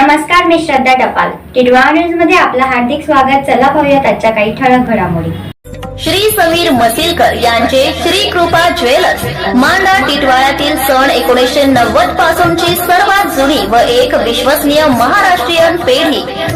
नमस्कार मी श्रद्धा टपाल. टिडवा न्यूजमध्ये आपलं हार्दिक स्वागत. चला पाहूयात आजच्या काही ठळक घडामोडी. श्री समीर मसिलकर यांचे श्री कृपा ज्वेलर्स. मांडा टिटवाळ्यातील सण एकोणीसशे नव्वद पासूनची सर्वात जुनी व एक विश्वसनीय महाराष्ट्रीयन पेढी.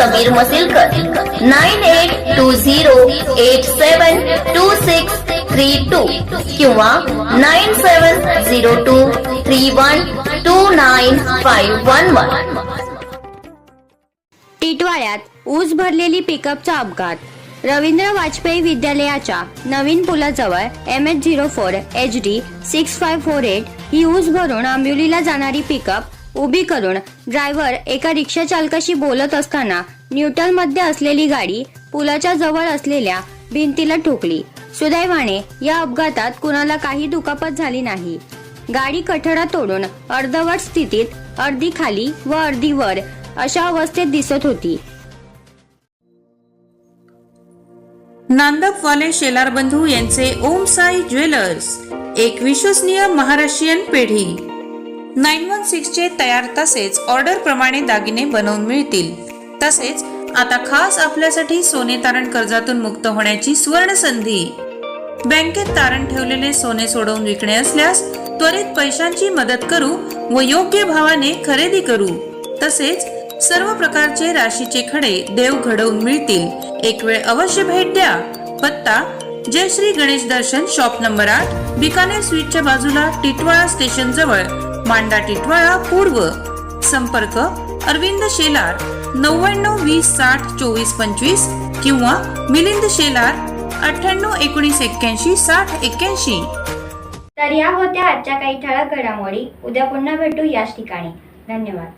Kabir Masilkar. Nine eight two zero eight seven two six three two किंवा nine seven zero two three one two nine five one one. टिटवाळ्यात ऊस भरलेली पिकअपचा अपघात. रवींद्र वाजपेयी विद्यालयाच्या नवीन पुलाजवळ M H zero four H D six five four eight ही ऊस भरून आंबिवलीला जाणारी पिकअप उभी करून ड्रायव्हर एका रिक्षा चालकाशी बोलत असताना न्यूट्रलमध्ये असलेली गाडी पुलाच्या जवळ असलेल्या भिंतीला ठोकली. सुदैवाने या अपघातात कुणाला काही दुखापत झाली नाही. गाडी कठडा तोडून अर्धवट स्थितीत अर्धी खाली व अर्धी वर अशा अवस्थेत दिसत होती. नांदकवाले शेलार बंधू यांचे ओम साई ज्वेलर्स एक विश्वसनीय महाराष्ट्रीयन पेढी. नाईन वन सिक्सचे तयार तसेच ऑर्डर प्रमाणे दागिने बनवून मिळतील. तसेच आता खास आपल्यासाठी सोने तारण कर्जातून मुक्त होण्याची सुवर्ण संधी. बँकेत तारण ठेवलेले सोने सोडवून विकणे असल्यास त्वरित पैशांची मदत करू व योग्य भावाने खरेदी करू. तसेच सर्व प्रकारचे राशीचे खडे देव घडवून मिळतील. एक वेळ अवश्य भेट द्या. पत्ता जयश्री गणेश दर्शन शॉप नंबर आठ बिकानेर स्वीटच्या बाजूला टिटवाळा स्टेशन जवळ मांडा टिटवाळा पूर्व. संपर्क अरविंद शेलार नव्याण्णव वीस साठ चोवीस पंचवीस किंवा मिलिंद शेलार अठ्ठ्याण्णव एकोणीस एक्क्याऐंशी साठ एक्क्याऐंशी. तर या होत्या आजच्या काही ठळक घडामोडी. उद्या पुन्हा भेटू याच ठिकाणी. धन्यवाद.